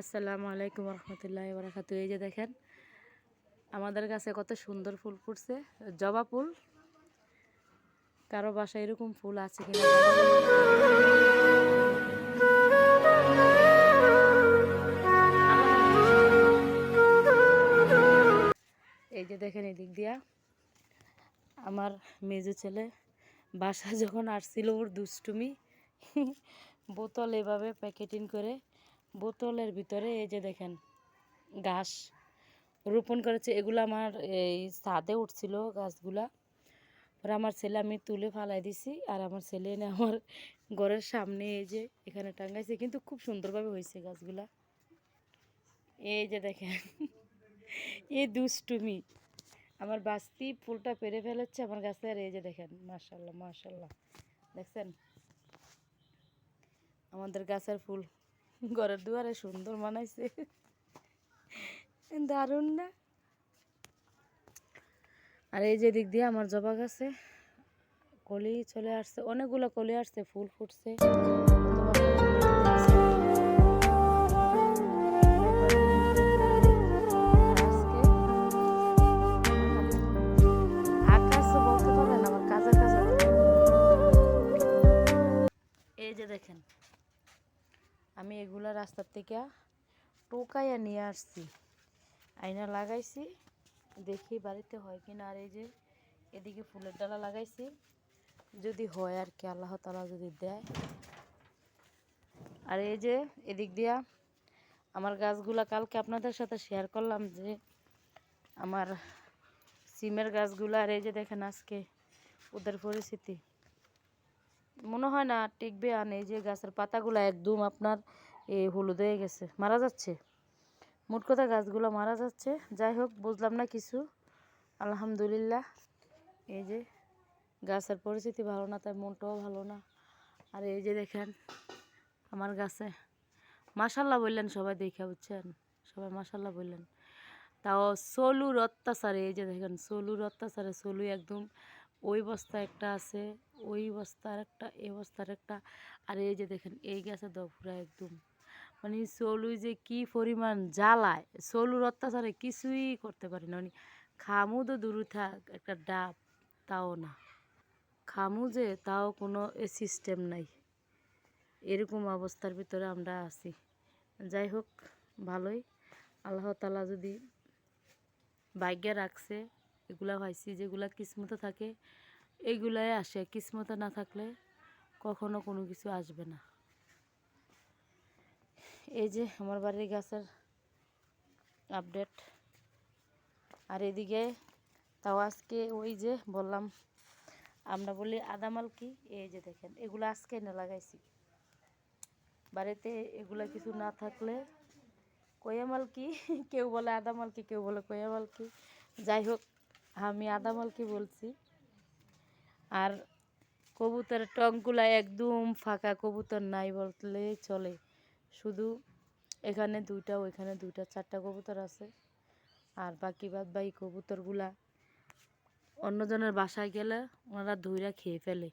আসসালামু আলাইকুম রহমতুল্লাহ বারাকাতু এই যে দেখেন, আমাদের কাছে কত সুন্দর ফুল ফুটছে, জবা ফুল। কারও বাসায় এরকম ফুল আছে কিনা এই যে দেখেন এদিক দিয়া, আমার মেজো ছেলে বাসা যখন আসছিল ওর দুষ্টুমি, বোতল এভাবে প্যাকেটিং করে বোতলের ভিতরে এই যে দেখেন ঘাস রোপণ করেছে। এগুলো আমার এই ছাদে উঠছিল গাছগুলা পরে আমার ছেলে আমি তুলে ফালাই দিছি আর আমার ছেলে এনে আমার ঘরের সামনে এই যে এখানে টাঙ্গাইছে কিন্তু খুব সুন্দরভাবে হয়েছে গাছগুলা এই যে দেখেন, এই দুষ্টুমি। আমার বাস্তি ফুলটা পেরে ফেলেছে আমার গাছে আর এই যে দেখেন মাশাল্লাহ মার্শাল্লাহ দেখছেন? আমাদের গাছের ফুল। ঘরের দুয়ারে সুন্দর মানাইছে দারুণ না? আর এই যে দিক দিয়ে আমার জবা গাছে কলি চলে আসছে, অনেকগুলো কলি আসছে, ফুল ফুটছে। এই যে দেখেন আমি এগুলা রাস্তার থেকে টোকাইয়া নিয়ে আসছি। আয়না লাগাইছি, দেখি বাড়িতে হয় কিনা। আর এই যে এদিকে ফুলের ডালা লাগাইছি, যদি হয় আর কি, আল্লাহ তালা যদি দেয়। আর এই যে এদিক দিয়া আমার গাছগুলা কালকে আপনাদের সাথে শেয়ার করলাম যে আমার সিমের গাছগুলো, আর এই যে দেখেন আজকে ওদের পরিস্থিতি। মনে হয় না টিকবে আর এই যে গাছের পাতাগুলো একদম আপনার, এ, হলুদ হয়ে গেছে, মারা যাচ্ছে। মোট কথা গাছগুলো মারা যাচ্ছে। যাই হোক, বুঝলাম না কিছু। আলহামদুলিল্লাহ, এই যে গাছের পরিস্থিতি ভালো না, তাই মনটাও ভালো না। আর এই যে দেখেন, আমার গাছে মাসাল্লাহ বললেন সবাই দেখে, বুঝছেন? সবাই মাসাল্লাহ বললেন। তাও সলুর অত্যাচারে, এই যে দেখেন, সলুর অত্যাচারে সলু একদম ওই বস্তা একটা আছে, ওই বস্তার একটা এই বস্তার একটা। আর এই যে দেখেন, এই গাছে দপুরা একদম। মানে সলুই যে কি পরিমাণ জ্বালায়, সলুর অত্যাচারে কিছুই করতে পারি না। মানে খামু তো দূরে থাক, একটা ডাব, তাও না। খামু যে, তাও কোনো এ সিস্টেম নাই। এরকম অবস্থার ভিতরে আমরা আছি। যাই হোক, ভালোই। আল্লাহ তালা যদি ভাগ্যে রাখছে এগুলা পাইছি যেগুলা কিসমতে থাকে এইগুলাই আসে। কিসমতে না থাকলে কখনো কোনো কিছু আসবে না। এই যে আমার বাড়ির গাছের আপডেট আর এদিকে তাও আজকে ওই যে বললাম, আমরা বলি আদামাল কি? এই যে দেখেন, এগুলো আজকে না লাগাইছি। বাড়িতে এগুলা কিছু না থাকলে কয়ামাল কি? কেউ বলে আদামাল কি, কেউ বলে কয়ামাল কি? যাই হোক আমি আদামাল কি বলছি। আর কবুতরের টঙ্কগুলা একদম ফাঁকা, কবুতর নাই বললে চলে। শুধু এখানে দুইটা, ওইখানে দুইটা, চারটা কবুতর আছে। আর বাকি বাদ বাকি কবুতরগুলা অন্যজনের বাসায় গেলে ওনারা ধুইরা খেয়ে ফেলে।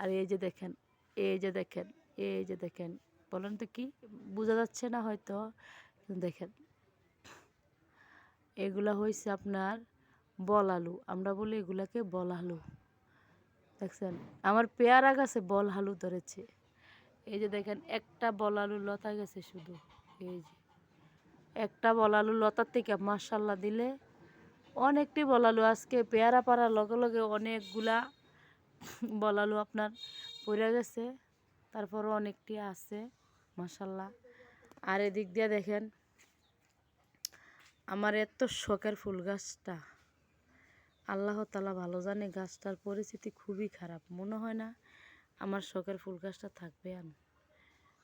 আর এই যে দেখেন, এই যে দেখেন, এই যে দেখেন, বলেন তো কি? বোঝা যাচ্ছে না হয়তো। দেখেন, এগুলা হয়েছে আপনার বল আলু আমরা বলি এগুলাকে বল আলু দেখছেন? আমার পেয়ারা গাছে বল আলু ধরেছে। এই যে দেখেন, একটা বল আলু লতা গেছে শুধু। এই যে। একটা বল আলু লতার থেকে মার্শাল্লা দিলে অনেকটি বল আলু আজকে পেয়ারা পাড়ার লগে লগে অনেকগুলা বল আলু আপনার পড়ে গেছে। তারপরও অনেকটি আছে মাসাল্লাহ আর এদিক দিয়ে দেখেন, আমার এত শখের ফুল গাছটা। আল্লাহ তালা ভালো জানে, গাছটার পরিস্থিতি খুবই খারাপ। মনে হয় না আমার শখের ফুল গাছটা থাকবে আন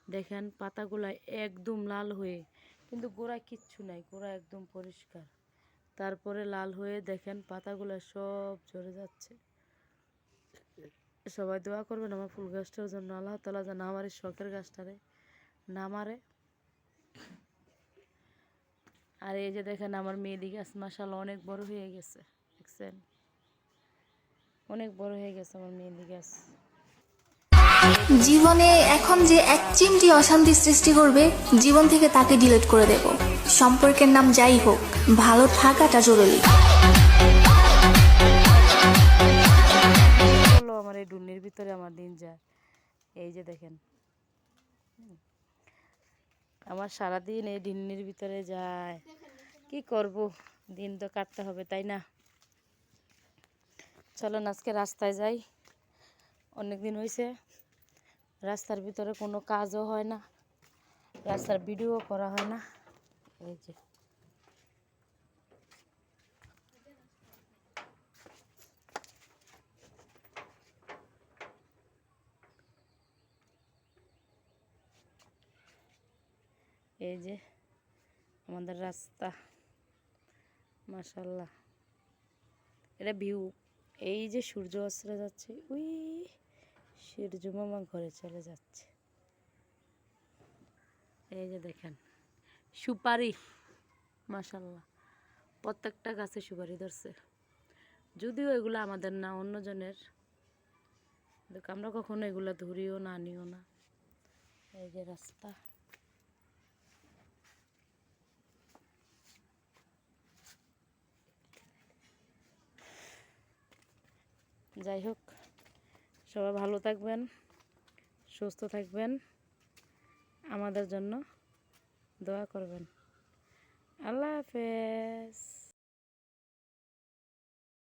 দেখেন, পাতাগুলা একদম লাল হয়ে, কিন্তু গোড়া কিচ্ছু নাই, গোড়া একদম পরিষ্কার। তারপরে লাল হয়ে দেখেন, পাতাগুলা সব ঝরে যাচ্ছে। সবাই দোয়া করবেন আমার ফুল গাছটার জন্য, আল্লাহ তালা যেন আমার এই শখের গাছটারে না মারে। আর এই যে দেখেন, আমার মেহেদি গাছ মাসাল অনেক বড় হয়ে গেছে। দেখছেন অনেক বড় হয়ে গেছে আমার মেহেদি গাছ। জীবনে এখন যে এক চিমটি অশান্তি সৃষ্টি করবে জীবন থেকে তাকে ডিলিট করে দেব। সম্পর্কের নাম যাই হোক ভালো থাকাটা জরুরি। হলো আমার এই ডুন্নির ভিতরে আমার দিন যায়। এই যে দেখেন। আমার সারাদিন এই ডিন্নির ভিতরে যায়। কি করব? দিন তো কাটতে হবে তাই না? চলো আজকে রাস্তায় যাই। অনেক দিন হয়েছে রাস্তার ভিতরে কোনো কাজও হয় না, রাস্তার ভিডিও করা হয় না। এই যে। এই যে আমাদের রাস্তা, মাশাল্লাহ। এটা ভিউ এই যে সূর্য অস্ত্র যাচ্ছে, উই, সূর্য মামা ঘরে চলে যাচ্ছে। এই যে দেখেন, সুপারি মাশাল্লাহ প্রত্যেকটা গাছে সুপারি ধরছে। যদিও এগুলো আমাদের না, অন্যজনের। আমরা কখনো এগুলো ধরিও না নিও না। এই যে রাস্তা। যাই হোক সবাই ভালো থাকবেন সুস্থ থাকবেন আমাদের জন্য দোয়া করবেন। আল্লাহ হাফেজ।